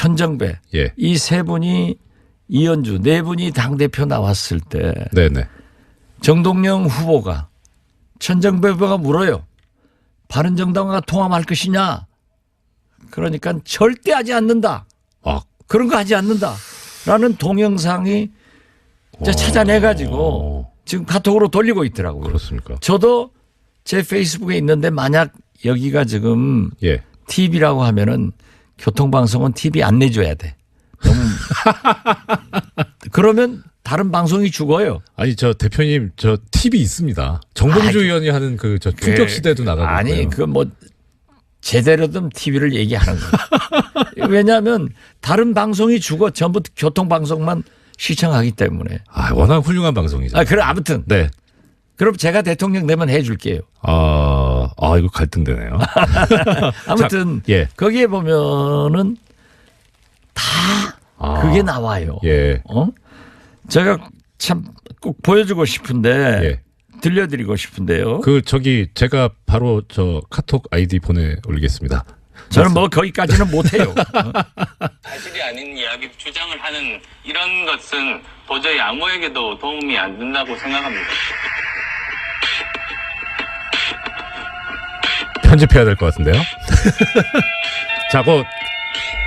천정배 예. 이세 분이 이현주 네 분이 당 대표 나왔을 때 네네. 정동영 후보가 천정배 후보가 물어요. 바른정당과 통합할 것이냐? 그러니까 절대 하지 않는다. 아, 그런 거 하지 않는다. 라는 동영상이 찾아내가지고 어, 지금 카톡으로 돌리고 있더라고요. 그렇습니까? 저도 제 페이스북에 있는데 만약 여기가 지금 예. TV라고 하면은 교통방송은 TV 안 내줘야 돼. 너무 그러면 다른 방송이 죽어요. 아니 저 대표님 저 TV 있습니다. 정봉주 아, 의원이 하는 그 저 충격 시대도 나가고 아니 있고요. 그뭐 제대로 된 TV를 얘기하는 거예요. 왜냐하면 다른 방송이 죽어 전부 교통 방송만 시청하기 때문에. 아, 워낙 훌륭한 방송이죠. 아 그래 아무튼 네. 그럼 제가 대통령 되면 해줄게요. 아, 아 이거 갈등되네요. 아무튼 예. 거기에 보면은 다 아, 그게 나와요. 예. 어? 제가 참 꼭 보여주고 싶은데 예. 들려드리고 싶은데요. 그 저기 제가 바로 저 카톡 아이디 보내 올리겠습니다. 저는 뭐 거기까지는 못해요. 어? 사실이 아닌 이야기 주장을 하는 이런 것은 도저히 아무에게도 도움이 안 된다고 생각합니다. 편집해야 될 것 같은데요. 자, 그,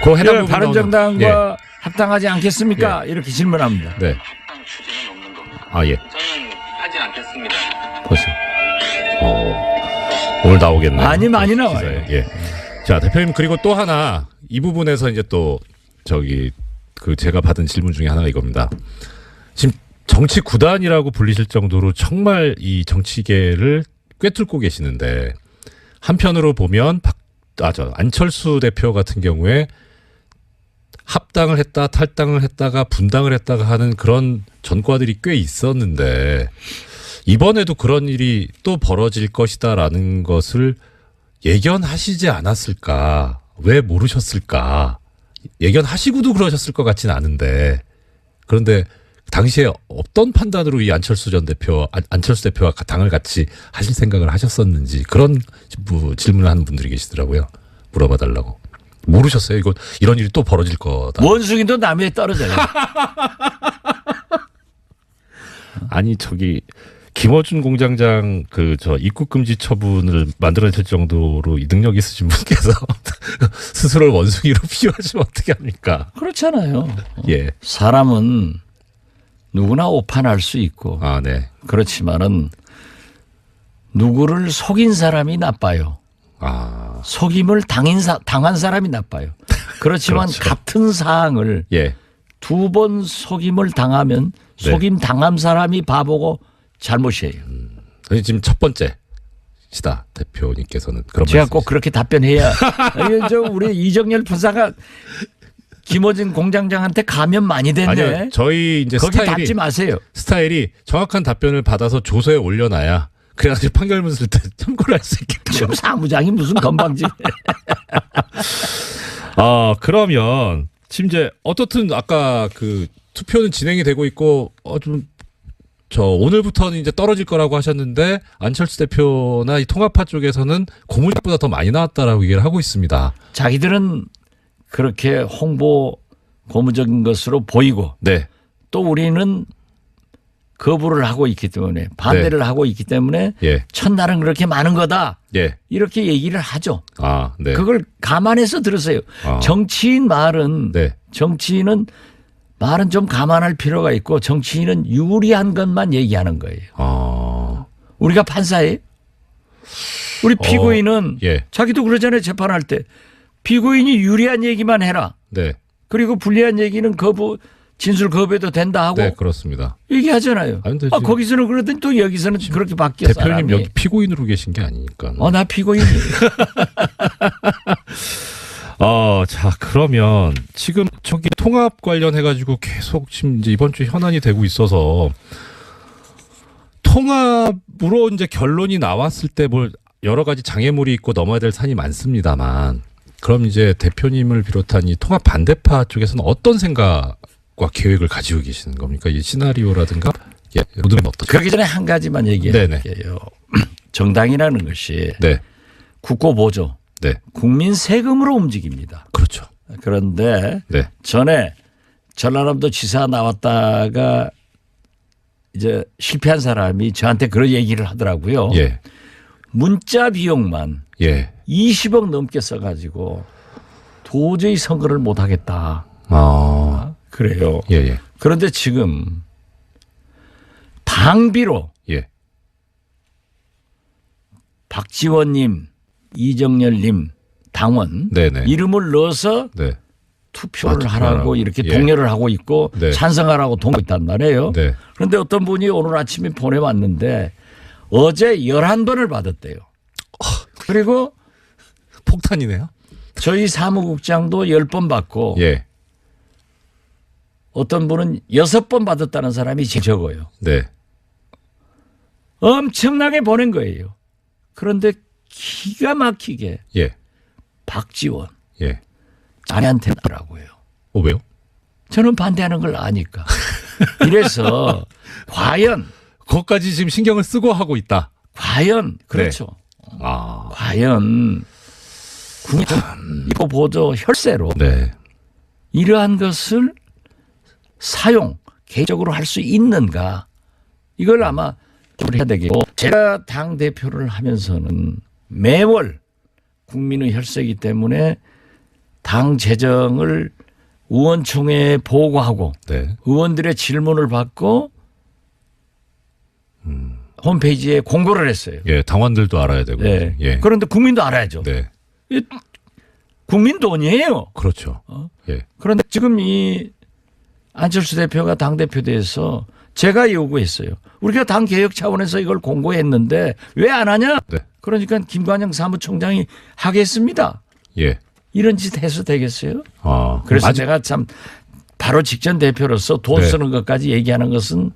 그 해당 예, 부분 바른정당과 나오는- 합당하지 않겠습니까? 이렇게 질문합니다. 예. 네. 아, 예. 저는 하지 않겠습니다. 보세요. 어, 오늘 나오겠네요. 많이 많이 나와요. 기사에. 예. 자, 대표님 그리고 또 하나 이 부분에서 이제 또 저기 그 제가 받은 질문 중에 하나가 이겁니다. 지금 정치 구단이라고 불리실 정도로 정말 이 정치계를 꿰뚫고 계시는데 한편으로 보면 박, 아, 저 안철수 대표 같은 경우에 합당을 했다, 탈당을 했다가 분당을 했다가 하는 그런 전과들이 꽤 있었는데 이번에도 그런 일이 또 벌어질 것이다라는 것을 예견하시지 않았을까? 왜 모르셨을까? 예견하시고도 그러셨을 것 같지는 않은데 그런데 당시에 어떤 판단으로 이 안철수 전 대표, 안- 안철수 대표와 당을 같이 하실 생각을 하셨었는지 그런 뭐 질문을 하는 분들이 계시더라고요. 물어봐 달라고. 모르셨어요? 이거 이런 일이 또 벌어질 거다. 원숭이도 나무에 떨어져요. 아니 저기 김어준 공장장 그 저 입국 금지 처분을 만들어낼 정도로 이 능력 있으신 분께서 스스로를 원숭이로 비유하시면 어떻게 합니까? 그렇잖아요. 예. 사람은 누구나 오판할 수 있고 아 네. 그렇지만은 누구를 속인 사람이 나빠요. 아 속임을 당인 사, 당한 사람이 나빠요. 그렇지만 그렇죠. 같은 사항을 예. 두번 속임을 당하면 네. 속임 당한 사람이 바보고 잘못이에요. 아니, 지금 첫 번째 시다 대표님께서는 그런 제가 말씀이시- 꼭 그렇게 답변해야 저 우리 이정열 부사가 김어진 공장장한테 가면 많이 됐네. 아니요 저희 이제 거기 스타일이 답지 마세요. 스타일이 정확한 답변을 받아서 조서에 올려놔야 그래가지고 판결문 쓸 때 참고를 할 수 있게끔. 지금 사무장이 무슨 건방지. 아 그러면 지금 이제 어떻든 아까 그 투표는 진행이 되고 있고 어좀 저 오늘부터는 이제 떨어질 거라고 하셨는데 안철수 대표나 이 통합파 쪽에서는 고물보다 더 많이 나왔다라고 얘기를 하고 있습니다. 자기들은 그렇게 홍보 고무적인 것으로 보이고 네, 또 우리는 거부를 하고 있기 때문에 반대를 하고 있기 때문에 예, 첫날은 그렇게 많은 거다 예, 이렇게 얘기를 하죠. 아, 네, 그걸 감안해서 들으세요. 아. 정치인 말은 네, 정치인은 말은 좀 감안할 필요가 있고 정치인은 유리한 것만 얘기하는 거예요. 아, 우리가 판사예요. 우리 피고인은 예, 자기도 그러잖아요. 재판할 때 피고인이 유리한 얘기만 해라. 네, 그리고 불리한 얘기는 거부 진술 거부해도 된다 하고 네, 그렇습니다. 얘기하잖아요. 아, 거기서는 그러더니 또 여기서는 그렇게 바뀌어 대표님 사람이. 여기 피고인으로 계신 게 아니니까. 어, 나 피고인이에요. 어, 자, 그러면 지금 저기 통합 관련해가지고 계속 지금 이제 이번 주 현안이 되고 있어서 통합으로 이제 결론이 나왔을 때 뭘 여러 가지 장애물이 있고 넘어야 될 산이 많습니다만 그럼 이제 대표님을 비롯한 이 통합 반대파 쪽에서는 어떤 생각과 계획을 가지고 계시는 겁니까? 이 시나리오라든가 예, 모든 어떻게? 그러기 전에 한 가지만. 얘기할게요. 정당이라는 것이 네, 국고 보조, 네, 국민 세금으로 움직입니다. 그렇죠. 그런데 네. 전에 전라남도 지사 나왔다가 이제 실패한 사람이 저한테 그런 얘기를 하더라고요. 예. 문자 비용만 예. 20억 넘게 써가지고 도저히 선거를 못 하겠다. 아. 그래요. 예, 예. 그런데 지금 당비로 예. 박지원님, 이정열님 당원 네네. 이름을 넣어서 네. 투표를 아, 하라고. 이렇게 예. 독려를 하고 있고 네. 찬성하라고 동고 있단 말이에요. 네. 그런데 어떤 분이 오늘 아침에 보내왔는데 어제 11번을 받았대요. 그리고 폭탄이네요. 저희 사무국장도 10번 받고 예. 어떤 분은 6번 받았다는 사람이 제일 적어요. 네. 엄청나게 보낸 거예요. 그런데 기가 막히게 예. 박지원 예. 아내한테 나라고요. 어, 왜요? 저는 반대하는 걸 아니까. 이래서 과연 그것까지 지금 신경을 쓰고 하고 있다. 과연 그렇죠. 아. 과연 국민 이거 보조 혈세로 네. 이러한 것을 사용 개적으로 할 수 있는가 이걸 아마 좀 해야 되겠고 제가 당 대표를 하면서는 매월 국민의 혈세이기 때문에 당 재정을 의원총회에 보고하고 네. 의원들의 질문을 받고 홈페이지에 공고를 했어요. 예, 당원들도 알아야 되고. 네. 예. 그런데 국민도 알아야죠. 네. 이 국민 돈이에요. 그렇죠. 어? 예. 그런데 지금 이 안철수 대표가 당 대표 돼서 제가 요구했어요. 우리가 당 개혁 차원에서 이걸 공고했는데 왜 안 하냐? 네. 그러니까 김관영 사무총장이 하겠습니다. 예. 이런 짓 해서 되겠어요? 아. 그래서 아직 제가 참 바로 직전 대표로서 돈 네. 쓰는 것까지 얘기하는 것은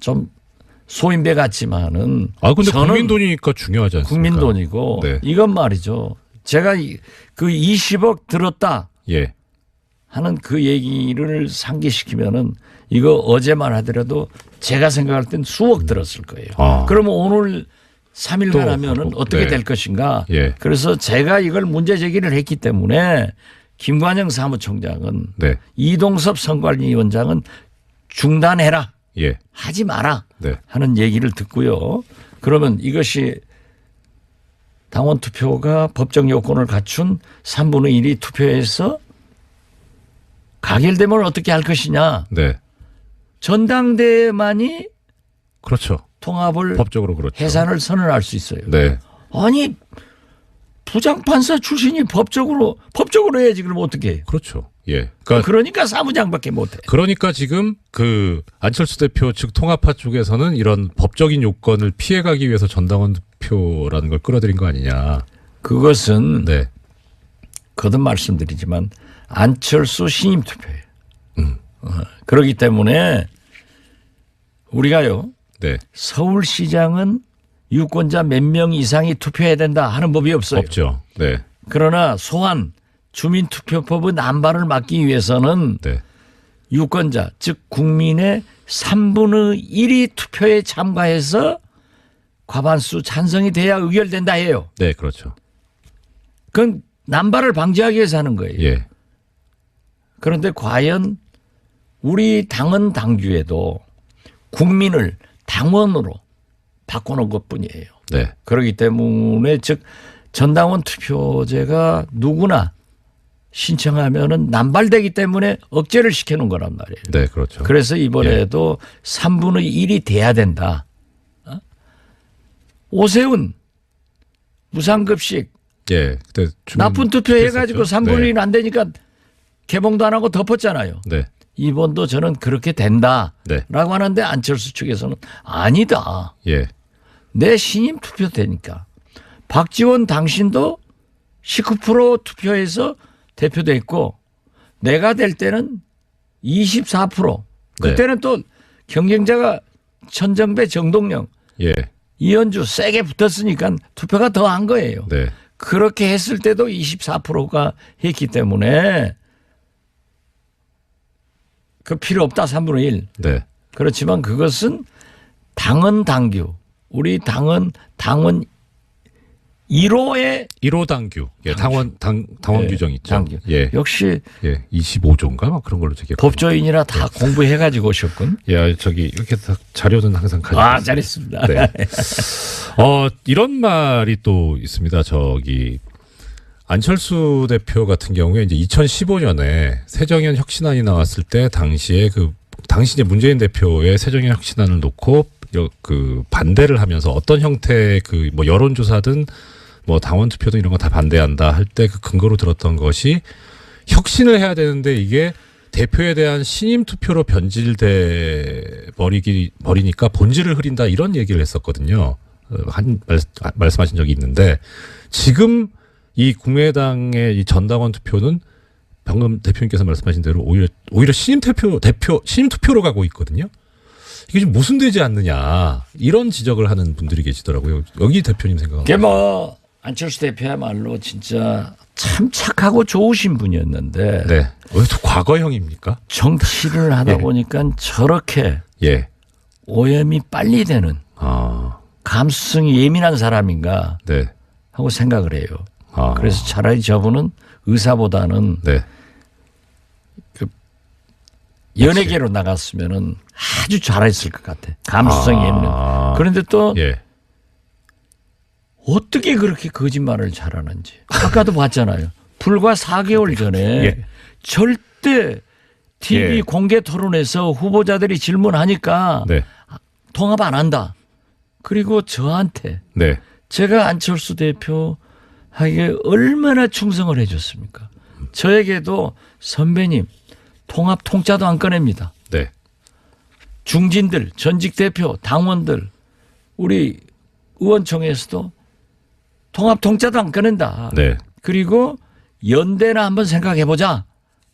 좀 소인배 같지만은 아 근데 국민 돈이니까 중요하지 않습니까? 국민 돈이고 네. 이건 말이죠. 제가 이- 그 20억 들었다 예. 하는 그 얘기를 상기시키면은 이거 어제만 하더라도 제가 생각할 땐 수억 들었을 거예요. 아. 그러면 오늘 3일간 또 하면은 하고. 어떻게 네. 될 것인가. 예. 그래서 제가 이걸 문제 제기를 했기 때문에 김관영 사무총장은 네. 이동섭 선관위원장은 중단해라. 예. 하지 마라. 네. 하는 얘기를 듣고요. 그러면 이것이 당원 투표가 법적 요건을 갖춘 3분의 1이 투표해서 가결되면 어떻게 할 것이냐. 네. 전당대회만이 그렇죠. 통합을 법적으로 그렇죠. 해산을 선언할 수 있어요. 네. 아니 부장판사 출신이 법적으로 법적으로 해야지 그럼 어떻게 해요? 그렇죠. 예. 그러니까 그러니까 사무장밖에 못해. 그러니까 지금 그 안철수 대표 측 통합파 쪽에서는 이런 법적인 요건을 피해가기 위해서 전당원 투표라는 걸 끌어들인 거 아니냐. 그것은 네. 거듭 말씀드리지만 안철수 신임 투표예요. 음. 어, 그렇기 때문에 우리가요 네. 서울시장은 유권자 몇 명 이상이 투표해야 된다 하는 법이 없어요. 없죠. 네. 그러나 소환 주민투표법의 난발을 막기 위해서는 네. 유권자 즉 국민의 3분의 1이 투표에 참가해서 과반수 찬성이 돼야 의결된다 해요. 네, 그렇죠. 그건 난발을 방지하기 위해서 하는 거예요. 예. 그런데 과연 우리 당은 당규에도 국민을 당원으로 바꿔놓은 것 뿐이에요. 네. 그렇기 때문에 즉 전당원 투표제가 누구나 신청하면은 남발되기 때문에 억제를 시켜놓은 거란 말이에요. 네, 그렇죠. 그래서 이번에도 3분의 1이 돼야 된다. 어? 오세훈 무상급식 예. 그때 나쁜 투표 해가지고 투표했었죠. 3분의 1안 되니까 개봉도 안 하고 덮었잖아요. 네. 이번도 저는 그렇게 된다라고 네. 하는데 안철수 측에서는 아니다. 예. 내 신임 투표 되니까 박지원 당신도 19% 투표해서 대표됐고 내가 될 때는 24% 네. 그때는 또 경쟁자가 천정배 정동영 예. 이현주 세게 붙었으니까 투표가 더 한 거예요. 네. 그렇게 했을 때도 24%가 했기 때문에 그 필요 없다 3분의 1. 네. 그렇지만 그것은 당헌 당규 우리 당헌 당원 1호의 1호 당규. 예, 당원 당 당원 예, 규정 있죠. 당규. 예. 역시 예. 25조인가 막 그런 걸로 제가 법조인이라 다 공부해 가지고 오셨군. 예, 저기 이렇게 다 자료는 항상 가지고 아, 있습니다. 잘했습니다. 네. 어, 이런 말이 또 있습니다. 저기 안철수 대표 같은 경우에 이제 2015년에 새정연 혁신안이 나왔을 때 당시에 그 당시 이제 문재인 대표의 새정연 혁신안을 놓고 여- 그 반대를 하면서 어떤 형태의 그 뭐 여론조사든 뭐 당원 투표든 이런 거 다 반대한다 할 때 그 근거로 들었던 것이 혁신을 해야 되는데 이게 대표에 대한 신임 투표로 변질돼 버리기 버리니까 본질을 흐린다 이런 얘기를 했었거든요. 어, 한 말, 아, 말씀하신 적이 있는데 지금 이 국민의당의 이 전당원 투표는 방금 대표님께서 말씀하신 대로 오히려 오히려 신임 대표 대표 신임 투표로 가고 있거든요. 이게 좀 모순되지 않느냐 이런 지적을 하는 분들이 계시더라고요. 여기 대표님 생각은 그게 뭐 안철수 대표야말로 진짜 참 착하고 좋으신 분이었는데 네. 왜또 과거형입니까? 정치를 하다 예. 보니까 저렇게 예. 오염이 빨리 되는 아, 감수성이 예민한 사람인가 네. 하고 생각을 해요. 아, 그래서 차라리 저분은 의사보다는 네. 연예계로 나갔으면은 아주 잘했을 것 같아. 감수성이 아. 예민해. 그런데 또 예. 어떻게 그렇게 거짓말을 잘하는지. 아까도 봤잖아요. 불과 4개월 전에 예. 절대 TV 예. 공개 토론에서 후보자들이 질문하니까 네. 통합 안 한다. 그리고 저한테 네. 제가 안철수 대표에게 얼마나 충성을 해줬습니까? 저에게도 선배님 통합 통짜도 안 꺼냅니다. 네. 중진들, 전직 대표, 당원들, 우리 의원총회에서도 통합 통짜도 안 꺼낸다. 네. 그리고 연대나 한번 생각해 보자.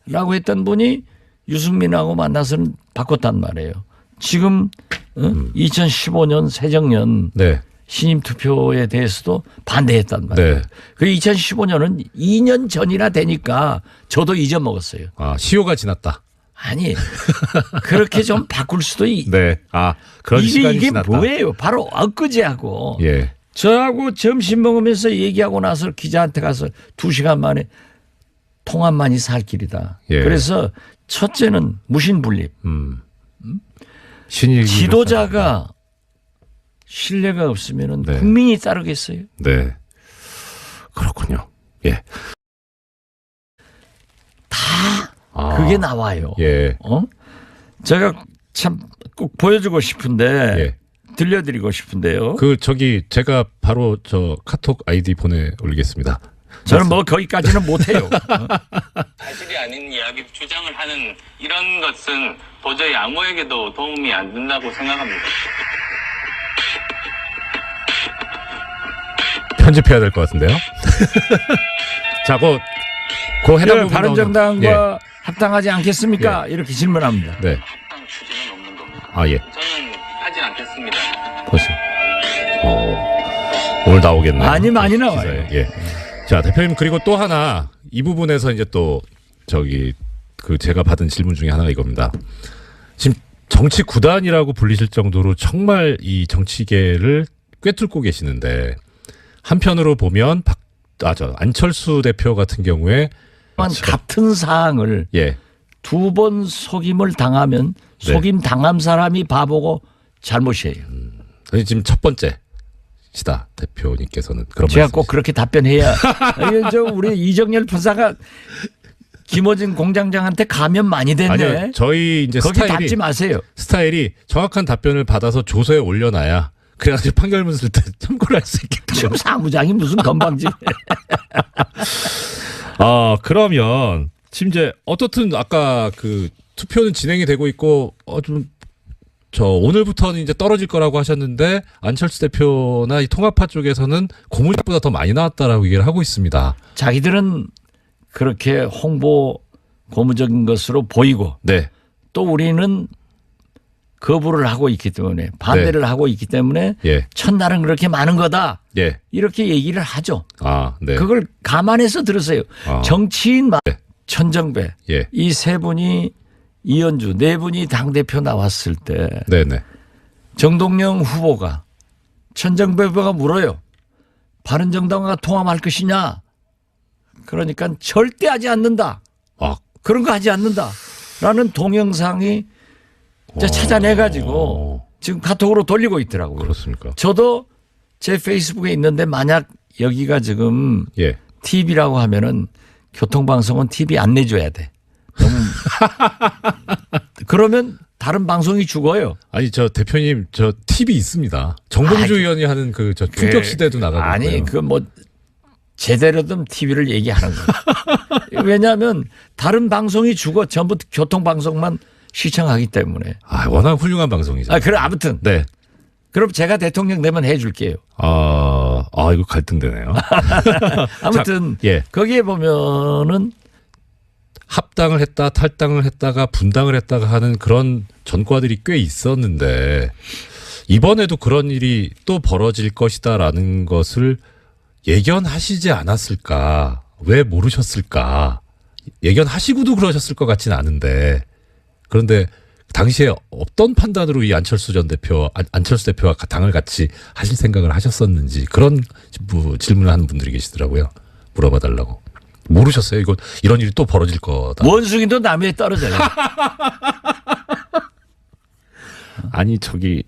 라고 했던 분이 유승민하고 만나서는 바꿨단 말이에요. 지금 어? 음. 2015년 새정년 네. 신임 투표에 대해서도 반대했단 말이에요. 네. 그 2015년은 2년 전이나 되니까 저도 잊어먹었어요. 아, 시효가 지났다. 아니 그렇게 좀 바꿀 수도 있. 네. 아, 그런 이게 시간이 이게 지났다. 뭐예요? 바로 엊그제하고 예. 저하고 점심 먹으면서 얘기하고 나서 기자한테 가서 두 시간 만에 통합만이 살 길이다. 예. 그래서 첫째는 무신분립. 음. 신일 지도자가 신뢰가 없으면은 네. 국민이 따르겠어요. 네. 그렇군요. 예. 다 아, 그게 나와요. 예. 어? 제가 참 꼭 보여주고 싶은데 예. 들려드리고 싶은데요. 그 저기 제가 바로 저 카톡 아이디 보내 올리겠습니다. 저는 뭐 거기까지는 못해요. 어? 사실이 아닌 이야기 주장을 하는 이런 것은 도저히 아무에게도 도움이 안 된다고 생각합니다. 편집해야 될 것 같은데요. 자, 그, 그 해당 예, 바른정당과 나오는- 합당하지 않겠습니까? 이렇게 질문합니다. 예. 네. 합당 추진은 없는 겁니다. 아, 예. 저는 하지 않겠습니다. 보세요. 어, 오늘 나오겠네요. 많이 많이 나와요. 기사에. 예. 자, 대표님 그리고 또 하나 이 부분에서 이제 또 저기 그 제가 받은 질문 중에 하나가 이겁니다. 지금 정치 구단이라고 불리실 정도로 정말 이 정치계를 꿰뚫고 계시는데 한편으로 보면 박, 아, 저 안철수 대표 같은 경우에 그렇죠. 같은 사항을 예, 두번 속임을 당하면 네. 속임 당한 사람이 바보고 잘못이에요. 아니, 지금 첫 번째 시다 대표님께서는 그런 제가 말씀. 꼭 그렇게 답변해야 저 우리 이정열 부사가 김어진 공장장한테 가면 많이 됐네. 아니요, 저희 이제 거기 스타일이 닫지 마세요. 스타일이 정확한 답변을 받아서 조서에 올려놔야 그래가지고 판결문 쓸 때 참고를 할 수 있게끔. 지금 사무장이 무슨 건방지. 아 그러면 지금 이제 어떻든 아까 그 투표는 진행이 되고 있고 어좀 저 오늘부터는 이제 떨어질 거라고 하셨는데 안철수 대표나 이 통합파 쪽에서는 고물보다 더 많이 나왔다라고 얘기를 하고 있습니다. 자기들은 그렇게 홍보 고무적인 것으로 보이고 네, 또 우리는 거부를 하고 있기 때문에 반대를 네. 하고 있기 때문에 예, 첫날은 그렇게 많은 거다 예, 이렇게 얘기를 하죠. 아, 네, 그걸 감안해서 들으세요. 아. 정치인 마- 네. 천정배 예, 이세 분이 이현주 네 분이 당 대표 나왔을 때 네, 네, 정동영 후보가 천정배 후보가 물어요. 바른정당과 통합할 것이냐? 그러니까 절대 하지 않는다. 아, 그런 거 하지 않는다. 라는 동영상이 찾아내가지고 어, 지금 카톡으로 돌리고 있더라고요. 그렇습니까? 저도 제 페이스북에 있는데 만약 여기가 지금 예. TV라고 하면은 교통방송은 TV 안 내줘야 돼. 너무 그러면 다른 방송이 죽어요. 아니 저 대표님 저 TV 있습니다. 정봉주 아, 의원이 하는 그저 품격 시대도 나가고 아니. 그 뭐 제대로 된 TV를 얘기하는 거예요. 왜냐하면 다른 방송이 죽어 전부 교통 방송만 시청하기 때문에. 아, 워낙 훌륭한 방송이죠. 아 그래 아무튼 네. 그럼 제가 대통령 되면 해줄게요. 아, 아 이거 갈등되네요. 아무튼 예. 거기에 보면은 합당을 했다, 탈당을 했다가 분당을 했다가 하는 그런 전과들이 꽤 있었는데 이번에도 그런 일이 또 벌어질 것이다라는 것을 예견하시지 않았을까? 왜 모르셨을까? 예견하시고도 그러셨을 것 같지는 않은데 그런데 당시에 어떤 판단으로 이 안철수 전 대표, 안- 안철수 대표와 당을 같이 하실 생각을 하셨었는지 그런 뭐 질문을 하는 분들이 계시더라고요. 물어봐 달라고. 모르셨어요? 이거 이런 일이 또 벌어질 거다. 원숭이도 나무에 떨어져요. 아니 저기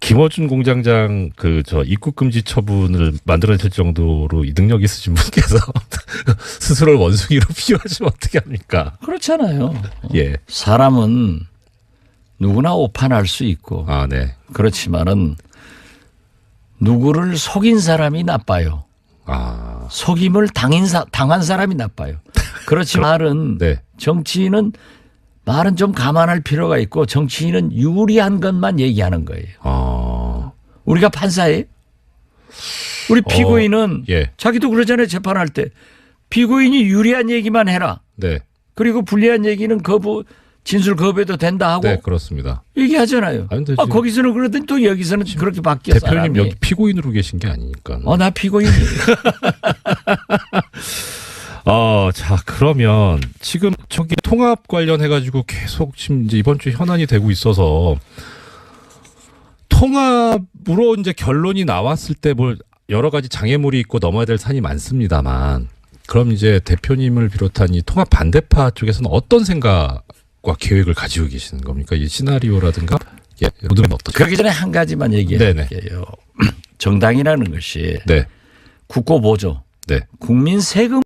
김어준 공장장 그 저 입국 금지 처분을 만들어낼 정도로 이 능력 있으신 분께서 스스로를 원숭이로 비유하시면 어떻게 합니까? 그렇잖아요. 예. 사람은 누구나 오판할 수 있고 아 네. 그렇지만은 누구를 속인 사람이 나빠요. 아 속임을 당인 사, 당한 사람이 나빠요. 그렇지 말은 네. 정치인은 말은 좀 감안할 필요가 있고 정치인은 유리한 것만 얘기하는 거예요. 아 우리가 판사예요. 우리 피고인은 예. 자기도 그러잖아요. 재판할 때 피고인이 유리한 얘기만 해라. 네. 그리고 불리한 얘기는 거부 진술 거부해도 된다 하고 네 그렇습니다. 얘기하잖아요. 아니, 아, 거기서는 그러더니 또 여기서는 그렇게 바뀌어 대표님 사람이. 여기 피고인으로 계신 게 아니니까. 어, 나 피고인이에요. 어, 자, 그러면 지금 저기 통합 관련해 가지고 계속 지금 이제 이번 주 현안이 되고 있어서 통합으로 이제 결론이 나왔을 때 뭘 여러 가지 장애물이 있고 넘어야 될 산이 많습니다만 그럼 이제 대표님을 비롯한 이 통합 반대파 쪽에서는 어떤 생각과 계획을 가지고 계시는 겁니까? 이 시나리오라든가 예, 모든 어떻게? 그러기 전에 한 가지만. 얘기할게요. 정당이라는 것이 네, 국고 보조, 네, 국민 세금